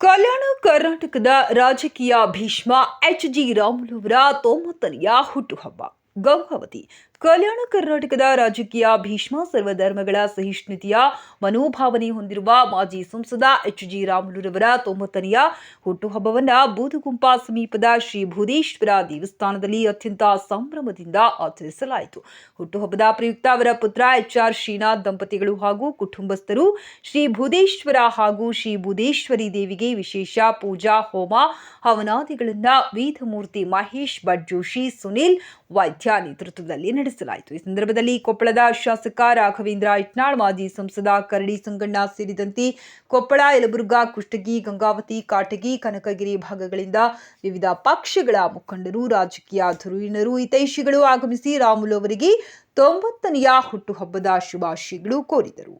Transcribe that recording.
ಕಲ್ಯಾಣ ಕರ್ನಾಟಕದ ರಾಜಕೀಯ Bhishma H G ರಾಮುಲುವರ ತೊಂಬತ್ತನೆಯ ಹುಟ್ಟುಹಬ್ಬ. ಗಂಗಾವತಿ ಕಲ್ಯಾಣ ಕರ್ನಾಟಕದ ರಾಜಕೀಯ ಭೀಷ್ಮ ಸರ್ವಧರ್ಮಗಳ ಸಹಿಷ್ಣುತೆಯ ಮನೋಭಾವನೆ ಹೊಂದಿರುವ ಮಾಜಿ ಸಂಸದ ಎಚ್ ಜಿ ರಾಮುಲುರವರ ತೊಂಬತ್ತನೆಯ ಹುಟ್ಟುಹಬ್ಬವನ್ನ ಬೂದುಗುಂಪ ಸಮೀಪದ ಶ್ರೀ ಭೂದೇಶ್ವರ ದೇವಸ್ಥಾನದಲ್ಲಿ ಅತ್ಯಂತ ಸಂಭ್ರಮದಿಂದ ಆಚರಿಸಲಾಯಿತು. ಹುಟ್ಟುಹಬ್ಬದ ಪ್ರಯುಕ್ತ ಅವರ ಪುತ್ರ ಎಚ್ ಆರ್ ಶ್ರೀನಾಥ್ ದಂಪತಿಗಳು ಹಾಗೂ ಕುಟುಂಬಸ್ಥರು ಶ್ರೀ ಭೂದೇಶ್ವರ ಹಾಗೂ ಶ್ರೀ ಭೂದೇಶ್ವರಿ ದೇವಿಗೆ ವಿಶೇಷ ಪೂಜಾ, ಹೋಮ, ಹವನಾದಿಗಳನ್ನು ವೇದಮೂರ್ತಿ ಮಹೇಶ್, ಭಟ್ ಜೋಶಿ, ಸುನಿಲ್ ವೈದ್ಯ ನೇತೃತ್ವದಲ್ಲಿ ನಡೆಸಲಾಯಿತು. ಈ ಸಂದರ್ಭದಲ್ಲಿ ಕೊಪ್ಪಳದ ಶಾಸಕ ರಾಘವೇಂದ್ರ ಇಟ್ನಾಳ್, ಮಾಜಿ ಸಂಸದ ಕರಡಿ ಸಂಗಣ್ಣ ಸೇರಿದಂತೆ ಕೊಪ್ಪಳ, ಯಲಬುರ್ಗಾ, ಕುಷ್ಟಗಿ, ಗಂಗಾವತಿ, ಕಾಟಗಿ, ಕನಕಗಿರಿ ಭಾಗಗಳಿಂದ ವಿವಿಧ ಪಕ್ಷಗಳ ಮುಖಂಡರು, ರಾಜಕೀಯ ಧುರೀಣರು ಹಿತೈಷಿಗಳು ಆಗಮಿಸಿ ರಾಮುಲು ಅವರಿಗೆ ತೊಂಬತ್ತನೆಯ ಹುಟ್ಟುಹಬ್ಬದ ಶುಭಾಶಯಗಳು ಕೋರಿದರು.